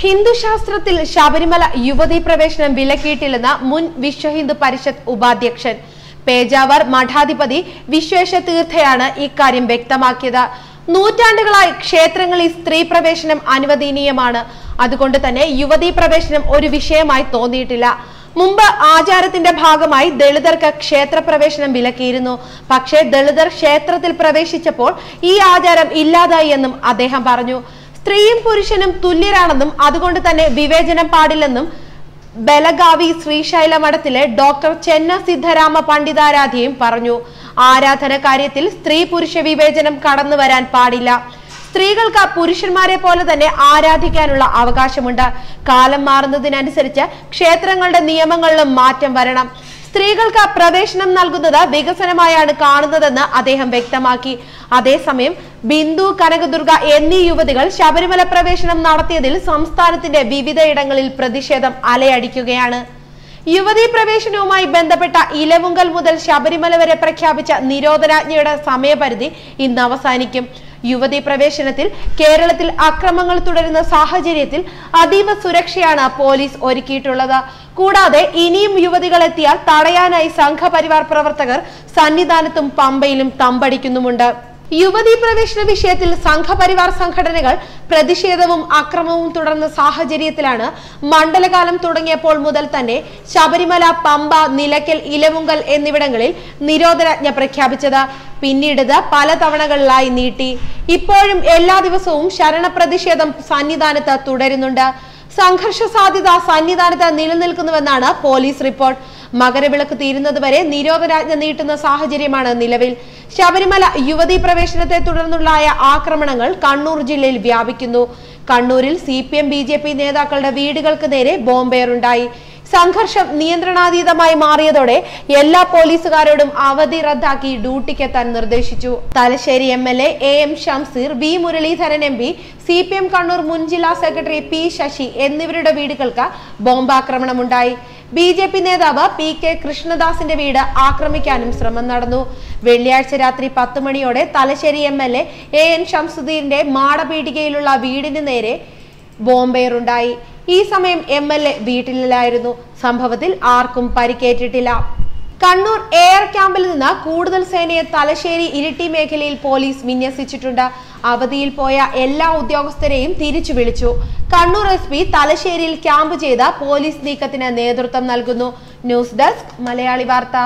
ഹിന്ദുശാസ്ത്രത്തിൽ ശബരിമല യുവതീ പ്രവേശനം വിലക്കിയിട്ടില്ലെന്ന മുൻ വിശ്വ ഹിന്ദു പരിഷത്ത് ഉപാധ്യക്ഷൻ പേജാവർ മഠാധിപതി വിശ്വേശ തീർത്ഥയാണ് ഇക്കാര്യം വ്യക്തമാക്കിയത്. നൂറ്റാണ്ടുകളായി ക്ഷേത്രങ്ങളിൽ സ്ത്രീ പ്രവേശനം അനുവദനീയമാണ്. അതുകൊണ്ട് തന്നെ യുവതീ പ്രവേശനം ഒരു വിഷയമായി തോന്നിയിട്ടില്ല. മുമ്പ് ആചാരത്തിന്റെ ഭാഗമായി ദളിതർക്ക് ക്ഷേത്രപ്രവേശനം വിലക്കിയിരുന്നു. പക്ഷേ ദളിതർ ക്ഷേത്രത്തിൽ പ്രവേശിച്ചപ്പോൾ ഈ ആചാരം ഇല്ലാതായി എന്നും അദ്ദേഹം പറഞ്ഞു. സ്ത്രീയും പുരുഷനും തുല്യരാണെന്നും അതുകൊണ്ട് തന്നെ വിവേചനം പാടില്ലെന്നും ബലഗാവി ശ്രീശൈല മഠത്തിലെ ഡോക്ടർ ചെന്ന സിദ്ധരാമ പണ്ഡിതാരാധ്യയും പറഞ്ഞു. ആരാധന കാര്യത്തിൽ സ്ത്രീ പുരുഷ വിവേചനം കടന്നു വരാൻ പാടില്ല. സ്ത്രീകൾക്ക് പുരുഷന്മാരെ പോലെ തന്നെ ആരാധിക്കാനുള്ള അവകാശമുണ്ട്. കാലം മാറുന്നതിനനുസരിച്ച് ക്ഷേത്രങ്ങളുടെ നിയമങ്ങളിലും മാറ്റം വരണം. സ്ത്രീകൾക്ക് പ്രവേശനം നൽകുന്നത് വികസനമായാണ് കാണുന്നതെന്ന് അദ്ദേഹം വ്യക്തമാക്കി. അതേസമയം ബിന്ദു കനകദുർഗ എന്നീ യുവതികൾ ശബരിമല പ്രവേശനം നടത്തിയതിൽ സംസ്ഥാനത്തിന്റെ വിവിധയിടങ്ങളിൽ പ്രതിഷേധം അലയടിക്കുകയാണ്. യുവതീ പ്രവേശനവുമായി ബന്ധപ്പെട്ട ഇലവുങ്കൽ മുതൽ ശബരിമല വരെ പ്രഖ്യാപിച്ച നിരോധനാജ്ഞയുടെ സമയപരിധി ഇന്ന് അവസാനിക്കും. യുവതീ പ്രവേശനത്തിൽ കേരളത്തിൽ അക്രമങ്ങൾ തുടരുന്ന സാഹചര്യത്തിൽ അതീവ സുരക്ഷയാണ് പോലീസ് ഒരുക്കിയിട്ടുള്ളത്. കൂടാതെ ഇനിയും യുവതികൾ എത്തിയാൽ തടയാനായി സംഘപരിവാർ പ്രവർത്തകർ സന്നിധാനത്തും പമ്പയിലും തമ്പടിക്കുന്നുമുണ്ട്. യുവതീ പ്രവേശന വിഷയത്തിൽ സംഘപരിവാർ സംഘടനകൾ പ്രതിഷേധവും അക്രമവും തുടർന്ന സാഹചര്യത്തിലാണ് മണ്ഡലകാലം തുടങ്ങിയപ്പോൾ മുതൽ തന്നെ ശബരിമല പമ്പ നിലയ്ക്കൽ ഇലവുങ്കൽ എന്നിവിടങ്ങളിൽ നിരോധനാജ്ഞ പ്രഖ്യാപിച്ചത്. പിന്നീട് ഇത് പല തവണകളിലായി നീട്ടി. ഇപ്പോഴും എല്ലാ ദിവസവും ശരണ പ്രതിഷേധം സന്നിധാനത്ത് തുടരുന്നുണ്ട്. സംഘർഷ സാധ്യത സന്നിധാനത്ത് നിലനിൽക്കുന്നുവെന്നാണ് പോലീസ് റിപ്പോർട്ട്. മകരവിളക്ക് തീരുന്നതുവരെ നിരോധനാജ്ഞ നീട്ടുന്ന സാഹചര്യമാണ് നിലവിൽ. ശബരിമല യുവതീ പ്രവേശനത്തെ തുടർന്നുണ്ടായ ആക്രമണങ്ങൾ കണ്ണൂർ ജില്ലയിൽ വ്യാപിക്കുന്നു. കണ്ണൂരിൽ C P M B J P നേതാക്കളുടെ വീടുകൾക്ക് നേരെ ബോംബേറുണ്ടായി. സംഘർഷം നിയന്ത്രണാതീതമായി മാറിയതോടെ എല്ലാ പോലീസുകാരോടും അവധി റദ്ദാക്കി ഡ്യൂട്ടിക്കെത്താൻ നിർദ്ദേശിച്ചു. Thalassery M L A M Shamseer V Muraleedharan M P C P M Kannur മുൻ ജില്ലാ സെക്രട്ടറി പി ശശി എന്നിവരുടെ വീടുകൾക്ക് ബോംബാക്രമണമുണ്ടായി. ബി ജെ പി നേതാവ് പി കെ കൃഷ്ണദാസിന്റെ വീട് ആക്രമിക്കാനും ശ്രമം നടന്നു. വെള്ളിയാഴ്ച രാത്രി പത്ത് മണിയോടെ Thalassery M L A A N ഷംസുദ്ദീന്റെ മാടപീടികയിലുള്ള വീടിന് നേരെ ബോംബെയറുണ്ടായി. ഈ സമയം എം എൽ എ വീട്ടിലായിരുന്നു സംഭവത്തിൽ ആർക്കും പരിക്കേറ്റിട്ടില്ല. കണ്ണൂർ എയർ ക്യാമ്പിൽ നിന്ന് കൂടുതൽ സേനയെ തലശ്ശേരി ഇരിട്ടി മേഖലയിൽ പോലീസ് വിന്യസിച്ചിട്ടുണ്ട്. അവധിയിൽ പോയ എല്ലാ ഉദ്യോഗസ്ഥരെയും തിരിച്ചു വിളിച്ചു. കണ്ണൂർ എസ് പി തലശ്ശേരിയിൽ ക്യാമ്പ് ചെയ്ത പോലീസ് നീക്കത്തിന് നേതൃത്വം നൽകുന്നു. ന്യൂസ് ഡെസ്ക് മലയാളി വാർത്ത.